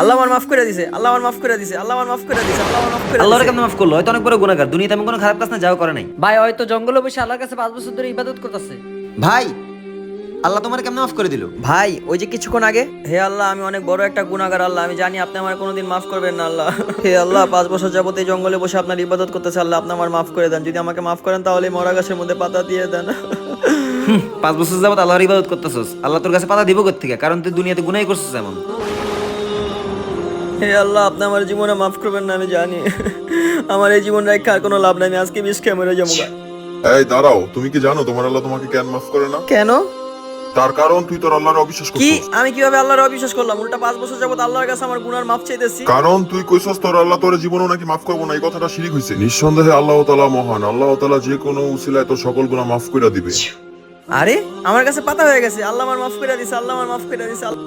আল্লাহ আমার মাফ করে দিছে আল্লাহ আমার মাফ করে দিছে আল্লাহ আমার মাফ করে দিছে আল্লাহ আমার মাফ করে আল্লাহর মাফ করল হয়তো অনেক বড় গুণাগার দুনিয়াতে এমন কোনো খারাপ কাজ না যাও করে নাই। ভাই হয়তো জঙ্গলে বসে আল্লাহর কাছে পাঁচ বছর ধরে ইবাদত করতেছে। ভাই আল্লাহ তোমার কেমন মাফ করে দিল? ভাই ওই যে কিছুক্ষণ আগে হে আল্লাহ আমি অনেক বড় একটা গুনাহগার আল্লাহ আমি জানি আপনি আমার কোনোদিন মাফ করবেন না আল্লাহ। হে আল্লাহ পাঁচ বছর যাবত এই জঙ্গলে বসে আপনার ইবাদত করতেছে আল্লাহ আপনি আমার মাফ করে দেন। যদি আমাকে মাফ করেন তাহলে মরা গাছের মধ্যে পাতা দিয়ে দেন। পাঁচ বছর যাবত আল্লাহর ইবাদত করতেছস আল্লাহ তোর কাছে পাতা দিব থেকে কারণ তুই দুনিয়াতে গুনাই করছিস এমন। হে আল্লাহ আপনি আমার জীবনে মাফ করবেন না আমি জানি। আমার এই জীবন রেখে আর কোনো লাভ নাই আমি আজকে বিষ খেয়ে মরে যাব। এই দাঁড়াও তুমি কি জানো তোমার আল্লাহ তোমাকে কেন মাফ করে না? কেন? তার কারণ তুই তোর আল্লাহর অবিশ্বাস কি? আমি কীভাবে আল্লাহর অবিশ্বাস করলাম? উল্টা পাঁচ বছর যাবত আল্লাহর কাছে আমার গুনার মাফ চাইতেছি। কারণ তুই কইছস তোর আল্লাহ তোর জীবনও নাকি মাফ করব না এই কথাটা শিরিক হইছে। নিঃসন্দেহে আল্লাহ তাআলা মহান আল্লাহ তাআলা যে কোনো উসিলায় তোর সকল গুনাহ মাফ করে দিবে। আরে আমার কাছে পাতা হয়ে গেছে। আল্লাহ আমার মাফ করে দিছে আল্লাহ আমার মাফ করে দিছে আল্লাহ